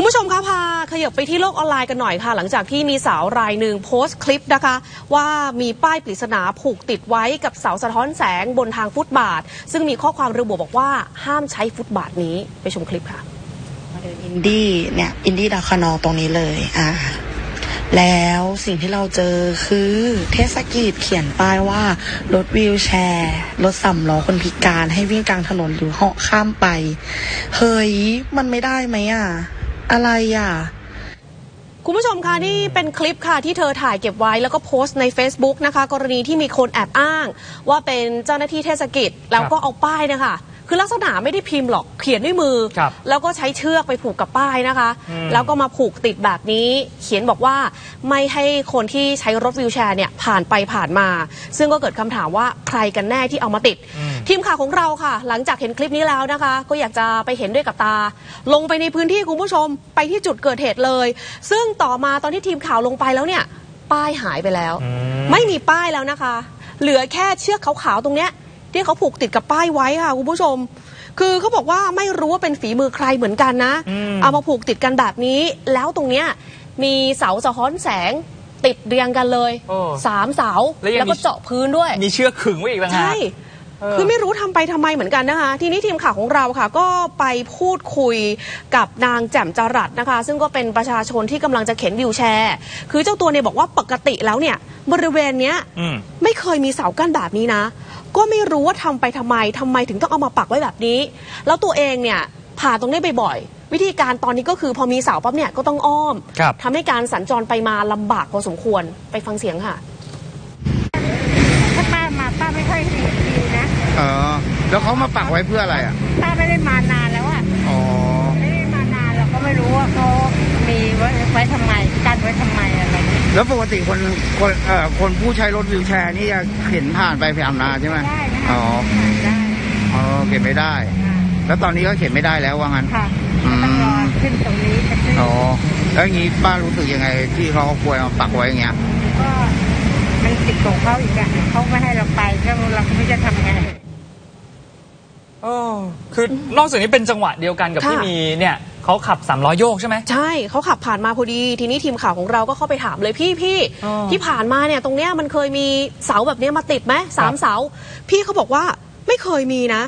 คุณผู้ชมคะพาขยับไปที่โลกออนไลน์กันหน่อยค่ะ หลังจากที่มีสาวรายหนึ่งโพสต์คลิปนะคะ ว่ามีป้ายปริศนาผูกติดไว้กับเสาสะท้อนแสงบนทางฟุตบาท ซึ่งมีข้อความระบุบอกว่าห้ามใช้ฟุตบาทนี้ไปชมคลิปค่ะมาเดินอินดี้เนี่ยอินดี้ดาวคานอตรงนี้เลยอ่าแล้วสิ่งที่เราเจอคือเทศกิจเขียนป้ายว่ารถวีลแชร์รถสำล้อคนพิการให้วิ่งกลางถนนหรือเหาะข้ามไป เฮ้ย มันไม่ได้ไหมอะ อะไรอะคุณผู้ชมคะนี่เป็นคลิปค่ะที่เธอถ่ายเก็บไว้แล้วก็โพสต์ใน Facebook นะคะ กรณีที่มีคนแอบอ้าง ว่าเป็นเจ้าหน้าที่เทศกิจแล้วก็เอาป้ายเนะคะคือลักษณะไม่ได้พิมพ์หรอกเขียนด้วยมือครับแล้วก็ใช้เชือกไปผูกกับป้ายนะคะอืมแล้วก็มาผูกติดแบบนี้ เขียนบอกว่าไม่ให้คนที่ใช้รถวิวแชร์เนี่ยผ่านไปผ่านมา ซึ่งก็เกิดคำถามว่าใครกันแน่ที่เอามาติดอืม ทีมข่าวของเราค่ะ หลังจากเห็นคลิปนี้แล้วนะคะ ก็อยากจะไปเห็นด้วยกับตา ลงไปในพื้นที่คุณผู้ชมไปที่จุดเกิดเหตุเลย ซึ่งต่อมาตอนที่ทีมข่าวลงไปแล้วเนี่ย ป้ายหายไปแล้วอืมไม่มีป้ายแล้วนะคะ เหลือแค่เชือกขาวๆตรงเนี้ย ที่เขาผูกติดกับป้ายไว้ค่ะคุณผู้ชม คือเขาบอกว่าไม่รู้ว่าเป็นฝีมือใครเหมือนกันนะอืมเอามาผูกติดกันแบบนี้ แล้วตรงเนี้ยมีเสาสะท้อนแสงติดเรียงกันเลยโอ้สามเสาแล้วยังมีก็เจาะพื้นด้วย มีเชือกขึงไว้อีกต่างหากใช่เออ คือไม่รู้ทำไปทำไมเหมือนกันนะคะ ทีนี้ทีมข่าวของเราค่ะ ก็ไปพูดคุยกับนางแจ่มจรัสนะคะ ซึ่งก็เป็นประชาชนที่กำลังจะเข็นวิวแชร์ คือเจ้าตัวเนี่ยบอกว่าปกติแล้วเนี่ย บริเวณเนี้ยอืมไม่เคยมีเสากั้นแบบนี้นะ ก็ไม่รู้ว่าทำไปทำไมทำไมถึงต้องเอามาปักไว้แบบนี้ แล้วตัวเองเนี่ยผ่านตรงนี้บ่อยๆวิธีการตอนนี้ก็คือพอมีเสาปั๊บเนี่ยก็ต้องอ้อมครับทำให้การสัญจรไปมาลำบากพอสมควรไปฟังเสียงค่ะ ถ้าป้ามาป้าไม่ค่อยดีดีนะ เออ แล้วเขามาปักไว้เพื่ออะไรอะป้าไม่ได้มานานแล้วอะอ๋อ ไม่ได้มานานเราก็ไม่รู้ว่าเขามีไว้ไว้ทำไมกั้นไว้ทำไมอะไรอย่างเงี้ยแล้วปกติคนคนเอ่อคนผู้ใช้รถวิวแชร์นี่จะเข็นผ่านไปผ่านมาใช่ไหมได้นะคะอ๋อ ได้อ๋อ เข็นไม่ได้ค่ะแล้วตอนนี้ก็เข็นไม่ได้แล้วว่างั้น ค่ะอืมต้องรอขึ้นตรงนี้จะขึ้นอ๋อ แล้วอย่างนี้ป้ารู้สึกยังไงที่เขาเอากลวยมาปักไว้อย่างเงี้ย ก็มันติดของเขาอีกอะเขาไม่ให้เราไปก็เราก็ไม่รู้จะทำไง เออคือนอกจากนี้เป็นจังหวะเดียวกันกับค่ะที่มีเนี่ยเขาขับสามล้อโยกใช่ไหม ใช่เขาขับผ่านมาพอดี ทีนี้ทีมข่าวของเราก็เข้าไปถามเลยพี่พี่อ๋อที่ผ่านมาเนี่ยตรงเนี้ยมันเคยมีเสาแบบเนี้ยมาติดไหมสามครับ เสา พี่เขาบอกว่าไม่เคยมีนะ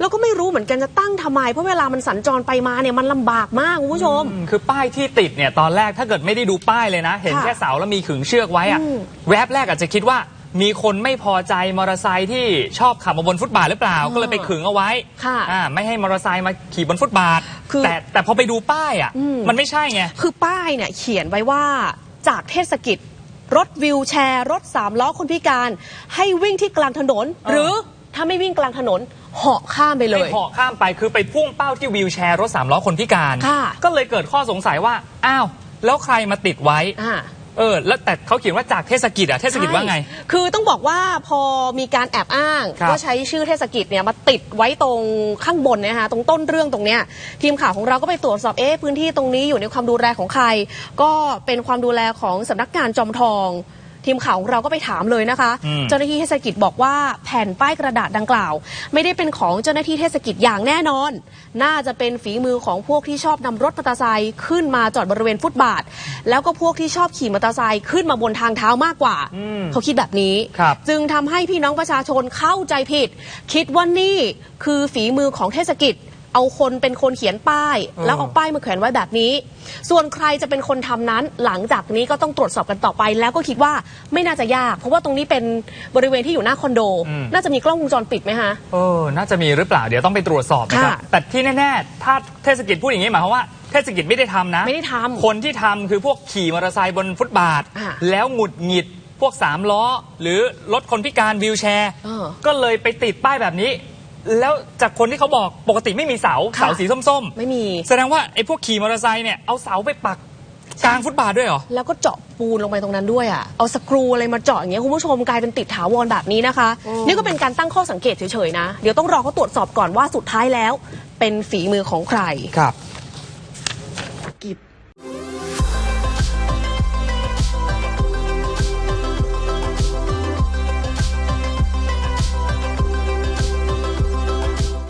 แล้วก็ไม่รู้เหมือนกันจะตั้งทำไม เพราะเวลามันสัญจรไปมาเนี่ยมันลำบากมากคุณผู้ชม อืมคือป้ายที่ติดเนี่ยตอนแรกถ้าเกิดไม่ได้ดูป้ายเลยนะ เห็นค่ะแค่เสาแล้วมีขึงเชือกไว้อะอืม แวบแรกอาจจะคิดว่า มีคนไม่พอใจมอเตอร์ไซค์ที่ชอบขับมาบนฟุตบาทหรือเปล่าเออก็เลยไปขึงเอาไว้ค่ะอ่าไม่ให้มอเตอร์ไซค์มาขี่บนฟุตบาท คือแต่แต่พอไปดูป้ายอะ อืม มันไม่ใช่ไง คือป้ายเนี่ยเขียนไว้ว่าจากเทศกิจ รถวิวแชร์ รถสามล้อคนพิการ ให้วิ่งที่กลางถนน เออ หรือถ้าไม่วิ่งกลางถนนเหาะข้ามไปเลยไม่เหาะข้ามไปคือไปพุ่งเป้าที่วีลแชร์รถสามล้อคนพิการ ค่ะก็เลยเกิดข้อสงสัยว่า อ้าว แล้วใครมาติดไว้ อ่า เออแล้วแต่เขาเขียนว่าจากเทศกิจอะเทศกิจว่าไงใช่คือต้องบอกว่าพอมีการแอบอ้างครับก็ใช้ชื่อเทศกิจเนี่ยมาติดไว้ตรงข้างบนเนยนะคะตรงต้นเรื่องตรงเนี้ยทีมข่าวของเราก็ไปตรวจสอบเอ๊ะพื้นที่ตรงนี้อยู่ในความดูแลของใคร ก็เป็นความดูแลของสำนักงานจอมทอง ทีมข่าวของเราก็ไปถามเลยนะคะอืมเจ้าหน้าที่เทศกิจบอกว่าแผ่นป้ายกระดาษดังกล่าว ไม่ได้เป็นของเจ้าหน้าที่เทศกิจอย่างแน่นอน น่าจะเป็นฝีมือของพวกที่ชอบนำรถมอเตอร์ไซค์ขึ้นมาจอดบริเวณฟุตบาท แล้วก็พวกที่ชอบขี่มอเตอร์ไซค์ขึ้นมาบนทางเท้ามากกว่าอืมเขาคิดแบบนี้ครับจึงทำให้พี่น้องประชาชนเข้าใจผิด คิดว่านี่คือฝีมือของเทศกิจ เอาคนเป็นคนเขียนป้ายเออแล้วเอาป้ายมาแขวนไว้แบบนี้ ส่วนใครจะเป็นคนทำนั้น หลังจากนี้ก็ต้องตรวจสอบกันต่อไป แล้วก็คิดว่าไม่น่าจะยาก เพราะว่าตรงนี้เป็นบริเวณที่อยู่หน้าคอนโด น่าจะมีกล้องวงจรปิดไหมฮะเออน่าจะมีหรือเปล่าเดี๋ยวต้องไปตรวจสอบนะครับค่ะแต่ที่แน่ๆถ้าเทศกิจพูดอย่างนี้หมายความว่าเทศกิจไม่ได้ทำนะ ไม่ได้ทำคนที่ทำคือพวกขี่มอเตอร์ไซค์บนฟุตบาทอ่าแล้วหงุดหงิดพวกสามล้อ หรือรถคนพิการวีลแชร์เออก็เลยไปติดป้ายแบบนี้ แล้วจากคนที่เขาบอกปกติไม่มีเสาค่ะ เสาสีส้มไม่มีๆแสดงว่าไอ้พวกขี่มอเตอร์ไซค์เนี่ยเอาเสาไปปักกลางฟุตบาทด้วยเหรอ แล้วก็เจาะปูนลงไปตรงนั้นด้วยอะ เอาสกรูอะไรมาเจาะอย่างเงี้ยคุณผู้ชมกลายเป็นติดถาวรแบบนี้นะคะ นี่ก็เป็นการตั้งข้อสังเกตเฉยๆนะ เดี๋ยวต้องรอเขาตรวจสอบก่อนว่าสุดท้ายแล้ว เป็นฝีมือของใคร ครับ